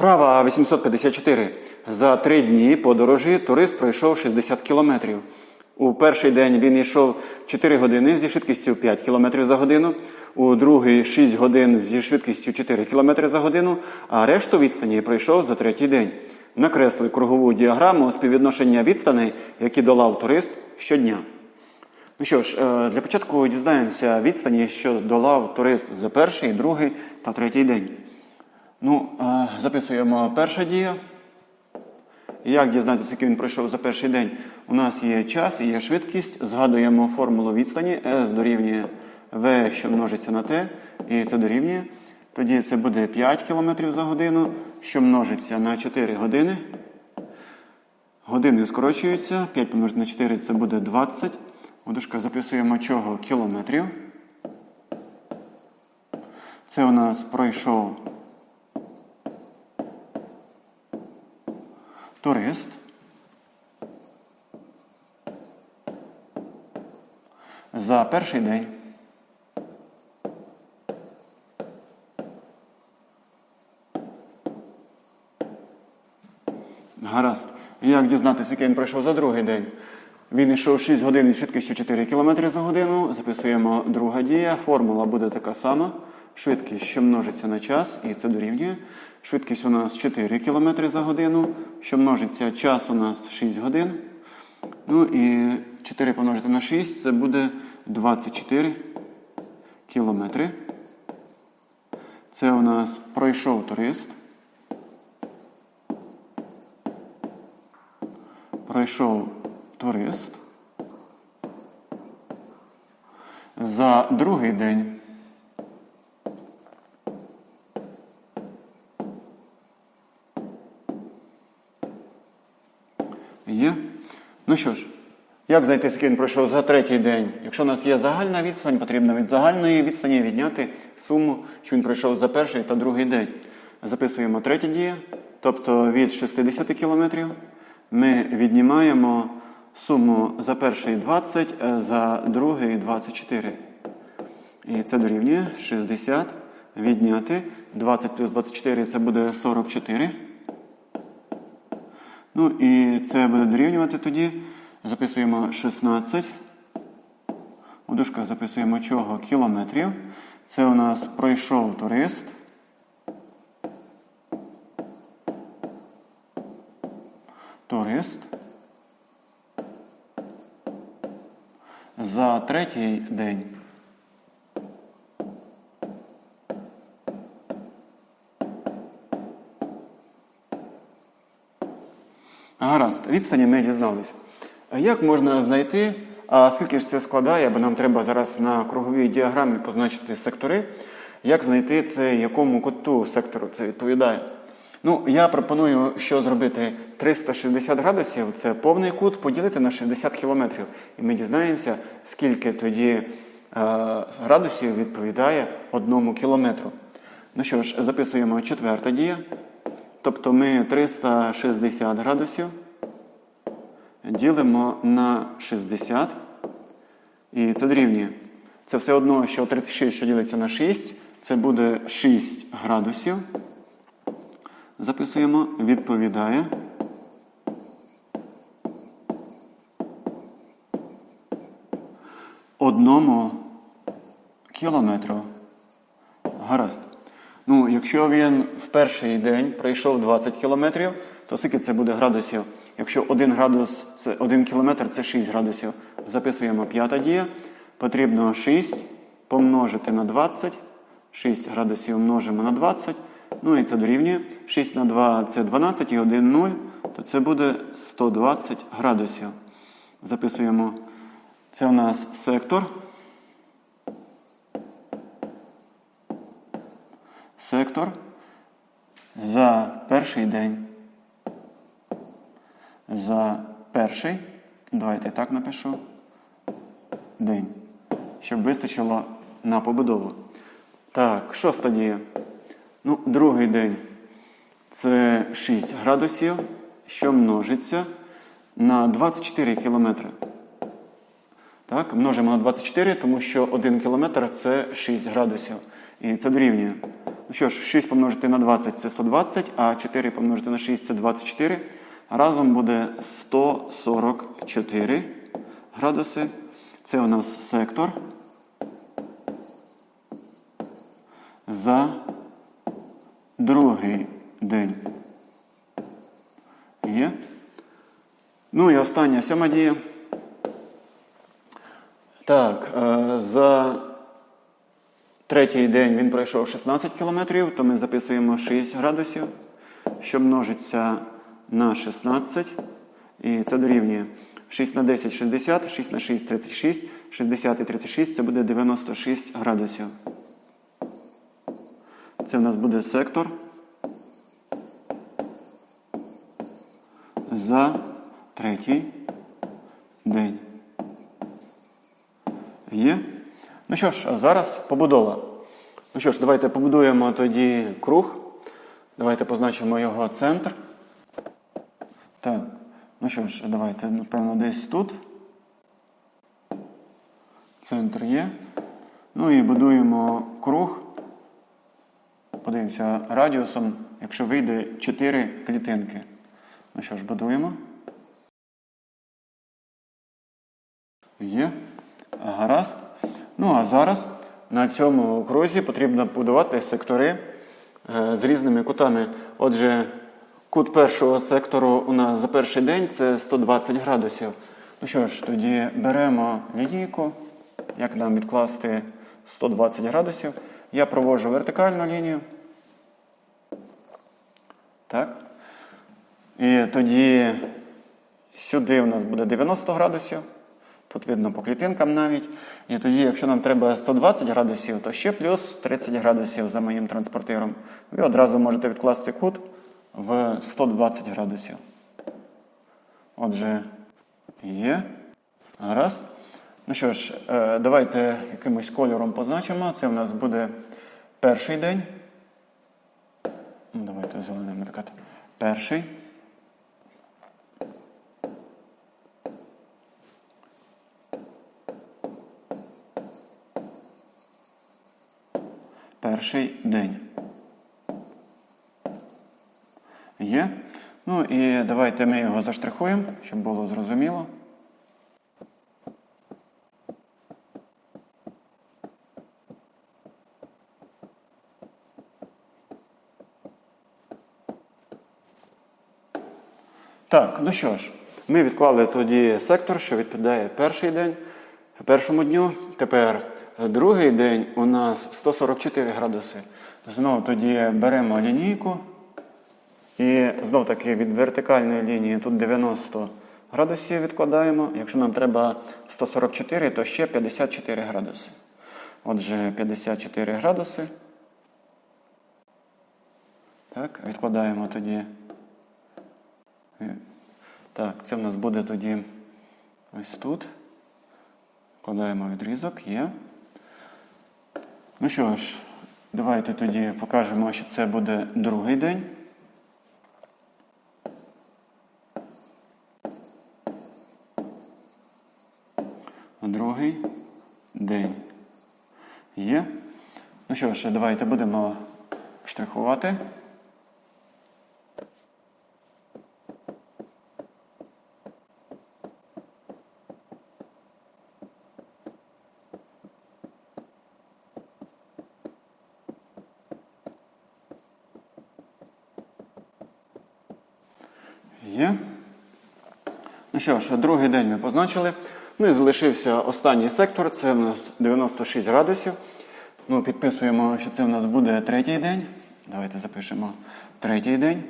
Вправа 854. За три дні подорожі турист пройшов 60 кілометрів. У перший день він йшов 4 години зі швидкістю 5 км за годину, у другий 6 годин зі швидкістю 4 км за годину, а решту відстані пройшов за третій день. Накресли кругову діаграму співвідношення відстаней, які долав турист щодня. Ну що ж, е, для початку дізнаємося відстані, що долав турист за перший, другий та третій день. Ну, е, записуємо перша дія. Як дізнатися, який він пройшов за перший день? У нас є час і є швидкість. Згадуємо формулу відстані. S дорівнює V, що множиться на T, і це дорівнює. Тоді це буде 5 км за годину, що множиться на 4 години. Години скорочуються. 5 помножити на 4 це буде 20. У дужках записуємо чого? Кілометрів. Це у нас пройшов турист. За перший день. Гаразд. Як дізнатися, який він пройшов за другий день? Він йшов 6 годин із швидкістю 4 км за годину. Записуємо друга дія. Формула буде така сама. Швидкість, що множиться на час, і це дорівнює. Швидкість у нас 4 км за годину, що множиться час у нас 6 годин. Ну і 4 помножити на 6 це буде 24 кілометри. Це у нас пройшов турист. Пройшов турист. За другий день. Як знайти, скільки він пройшов за третій день? Якщо у нас є загальна відстань, потрібно від загальної відстані відняти суму, що він пройшов за перший та другий день. Записуємо третє дія, тобто від 60 кілометрів ми віднімаємо суму за перший 20, е, за другий 24. І це дорівнює 60 відняти. 20 плюс 24 це буде 44. Ну і це буде дорівнювати тоді. Записуємо 16. У дужках записуємо чого? Кілометрів. Це у нас пройшов турист. Турист. За третій день. Гаразд, відстані ми дізнались. Як можна знайти, а скільки ж це складає, бо нам треба зараз на круговій діаграмі позначити сектори. Як знайти це, якому куту сектору це відповідає? Ну, я пропоную, що зробити 360 градусів, це повний кут, поділити на 60 кілометрів. І ми дізнаємося, скільки тоді е, градусів відповідає одному кілометру. Ну що ж, записуємо четверта дія. Тобто ми 360 градусів ділимо на 60. І це дорівнює. Це все одно, що 36, що ділиться на 6, це буде 6 градусів. Записуємо, відповідає. Одному кілометру. Гаразд. Ну, якщо він в перший день пройшов 20 кілометрів, то скільки це буде градусів? Якщо 1 градус це 1 кілометр це 6 градусів. Записуємо п'ята дія. Потрібно 6 помножити на 20. 6 градусів множимо на 20. Ну і це дорівнює. 6 на 2 це 12 і 1 0, то це буде 120 градусів. Записуємо. Це у нас сектор. Сектор за перший день. За перший. Давайте так напишу. День. Щоб вистачило на побудову. Так, шоста дія. Ну, другий день це 6 градусів, що множиться на 24 кілометри. Так, множимо на 24, тому що 1 кілометр це 6 градусів. І це дорівнює. Ну що ж, 6 помножити на 20 це 120, а 4 помножити на 6 це 24. Разом буде 144 градуси. Це у нас сектор за другий день. Є. Ну і остання сьома дія. Так, е, за третій день він пройшов 16 кілометрів, то ми записуємо 6 градусів, що множиться на 16. І це дорівнює 6 на 10 60, 6 на 6 36, 60 і 36 це буде 96 градусів. Це в нас буде сектор за третій день. Є? Ну що ж, а зараз побудова. Ну що ж, давайте побудуємо тоді круг. Давайте позначимо його центр. Так, ну що ж, давайте, напевно, десь тут. Центр є. Ну і будуємо круг. Подивимося радіусом, якщо вийде 4 клітинки. Ну що ж, будуємо. Є. Гаразд. Ну а зараз на цьому крузі потрібно будувати сектори е, з різними кутами. Отже, кут першого сектору у нас за перший день це 120 градусів. Ну що ж, тоді беремо лінійку. Як нам відкласти 120 градусів? Я проводжу вертикальну лінію. Так. І тоді сюди у нас буде 90 градусів. Тут видно по клітинкам навіть. І тоді, якщо нам треба 120 градусів, то ще плюс 30 градусів за моїм транспортиром. Ви одразу можете відкласти кут в 120 градусів. Отже, є. Гаразд. Ну що ж, е, давайте якимось кольором позначимо. Це у нас буде перший день. Ну, Давайте зеленим наприклад. Перший. Перший день. Є. Ну і давайте ми його заштрихуємо, щоб було зрозуміло. Так, ну що ж, ми відклали тоді сектор, що відповідає перший день, першому дню. Тепер другий день у нас 144 градуси. Знову тоді беремо лінійку. І знов таки від вертикальної лінії тут 90 градусів відкладаємо. Якщо нам треба 144, то ще 54 градуси. Отже, 54 градуси. Так, відкладаємо тоді. Так, це в нас буде тоді ось тут. Вкладаємо відрізок, є. Ну що ж, давайте тоді покажемо, що це буде другий день. Другий день. Є. Ну що ж, давайте будемо штрихувати. Є. Ну що ж, другий день ми позначили. Ну і залишився останній сектор, це у нас 96 градусів. Ну, Підписуємо, що це у нас буде третій день. Давайте запишемо третій день.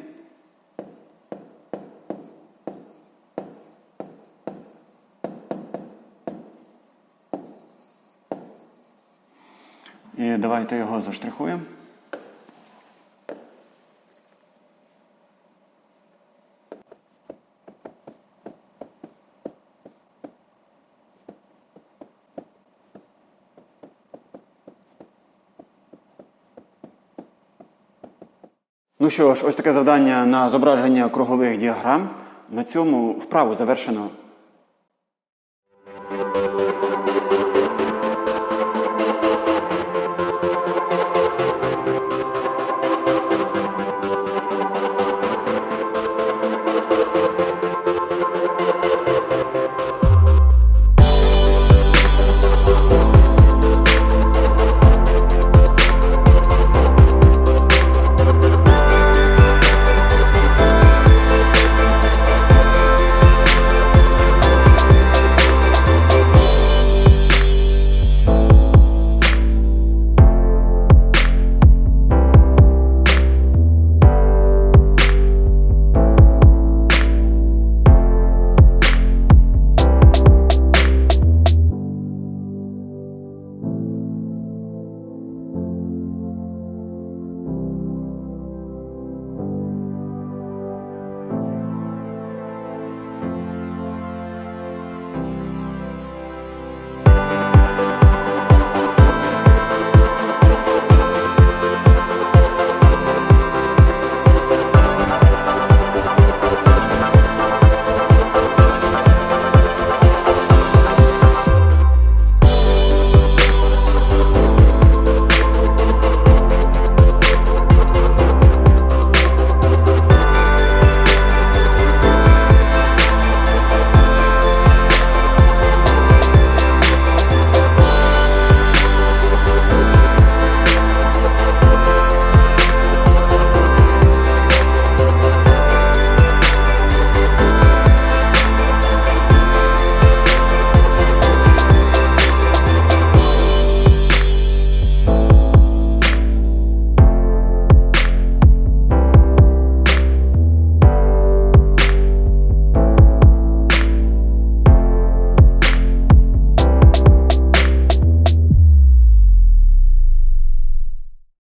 І давайте його заштрихуємо. Ну що ж, ось таке завдання на зображення кругових діаграм. На цьому вправу завершено.